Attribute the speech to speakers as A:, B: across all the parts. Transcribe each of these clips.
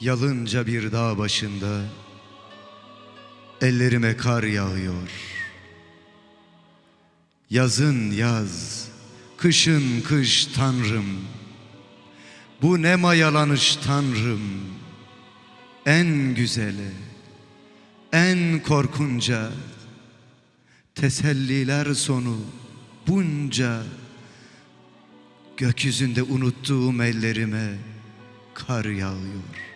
A: Yalınca bir dağ başında ellerime kar yağıyor. Yazın yaz, kışın kış Tanrım. Bu ne mayalanış Tanrım. En güzeli, en korkunca teselliler sonu bunca gökyüzünde unuttuğum ellerime kar yağıyor.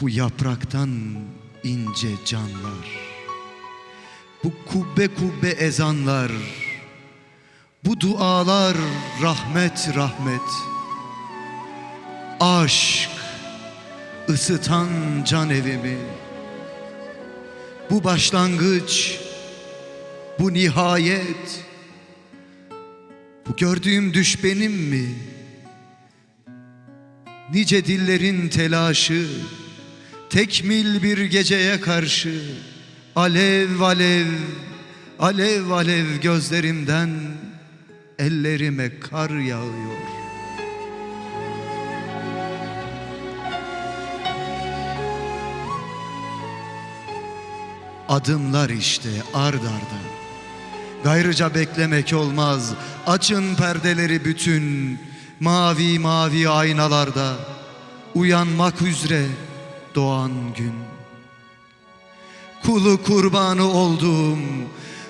A: Bu yapraktan ince canlar, bu kubbe kubbe ezanlar, bu dualar rahmet rahmet, aşk ısıtan can evimi, bu başlangıç, bu nihayet, bu gördüğüm düş benim mi? Nice dillerin telaşı, tekmil bir geceye karşı, alev alev, alev alev gözlerimden ellerime kar yağıyor. Adımlar işte ard arda. Gayrıca beklemek olmaz. Açın perdeleri bütün mavi mavi aynalarda. Uyanmak üzere doğan gün. Kulu kurbanı olduğum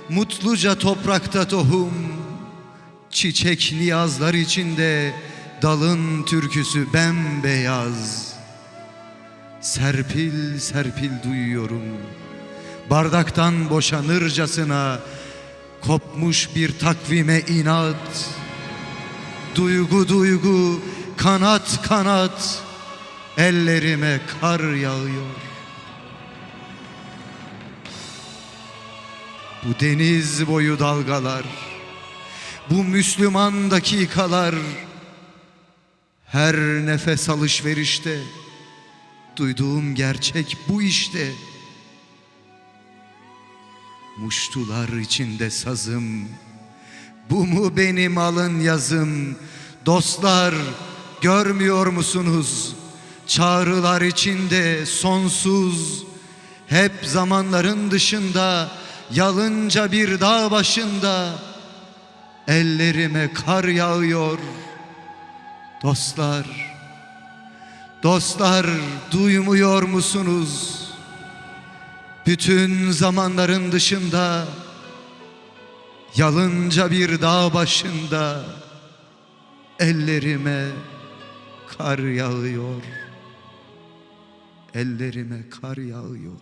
A: mutluca toprakta tohum. Çiçek niyazlar içinde dalın türküsü bembeyaz. Serpil serpil duyuyorum. Bardaktan boşanırcasına kopmuş bir takvime inat. Duygu duygu kanat kanat ellerime kar yağıyor. Bu deniz boyu dalgalar, bu Müslüman dakikalar, her nefes alışverişte duyduğum gerçek bu işte. Muştular içinde sazım, bu mu benim alın yazım? Dostlar görmüyor musunuz? Çağrılar içinde sonsuz, hep zamanların dışında, yalınca bir dağ başında, ellerime kar yağıyor. Dostlar, dostlar duymuyor musunuz? Bütün zamanların dışında, yalınca bir dağ başında, ellerime kar yağıyor. Ellerime kar yağıyor.